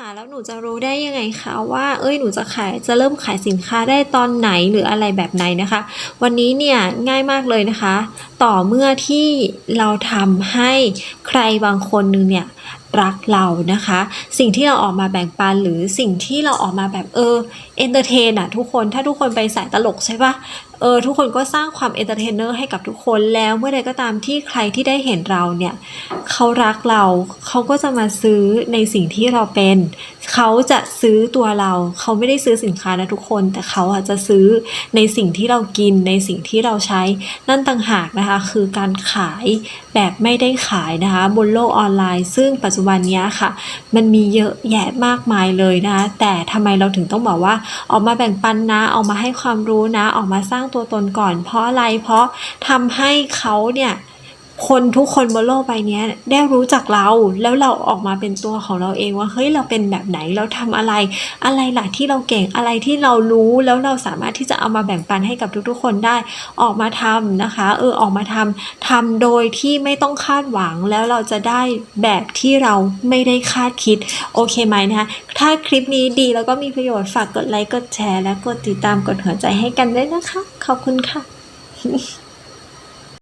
ค่ะแล้วหนูจะรู้ได้ยังไงคะว่า เอ้ยหนูจะขายจะเริ่มขายสินค้าได้ตอนไหนหรืออะไรแบบไหนนะคะ วันนี้เนี่ยง่ายมากเลยนะคะ ต่อเมื่อที่เราทำให้ใครบางคนนึงเนี่ยรักเรานะคะ สิ่งที่เราออกมาแบ่งปันหรือสิ่งที่เราออกมาแบบเออเอนเตอร์เทนอะทุกคนถ้าทุกคนไปสายตลกใช่ปะ เออทุกคนก็สร้างความเอนเตอร์เทนเนอร์ให้กับทุกคนแล้วเมื่อใดก็ตามที่ใครที่ได้เห็นเราเนี่ยเขารักเราเขาก็จะมาซื้อในสิ่งที่เราเป็น เขาจะซื้อตัวเรา เขาไม่ได้ซื้อสินค้านะทุกคน แต่เขาอาจจะซื้อในสิ่งที่เรากินในสิ่งที่เราใช้นั่นต่างหากนะคะ คือการขายแบบไม่ได้ขายนะคะ บนโลกออนไลน์ ซึ่งปัจจุบันนี้ค่ะ มันมีเยอะแยะมากมายเลยนะคะแต่ทำไมเราถึงต้องบอกว่าออกมาแบ่งปันนะออกมาให้ความรู้นะออกมาสร้างตัวตนก่อน เพราะอะไรเพราะทำให้เขาเนี่ย คนทุกคนบนโลกใบนี้ได้รู้จักเราแล้วเราออกมาเป็นตัวของเราเองว่าเฮ้ยเราเป็นแบบไหนเราทำอะไร อะไรหล่ะที่เราเก่งอะไรที่เรารู้แล้วเราสามารถที่จะเอามาแบ่งปันให้กับทุกๆ คนได้ออกมาทำนะคะเออออกมาทำทำโดยที่ไม่ต้องคาดหวังแล้วเราจะได้แบบที่เราไม่ได้คาดคิดโอเคไหมนะคะถ้าคลิปนี้ดีแล้วก็มีประโยชน์ฝากกดไลค์กดแชร์และกดติดตามกดหัวใจให้กันด้วยนะคะ ขอบคุณค่ะ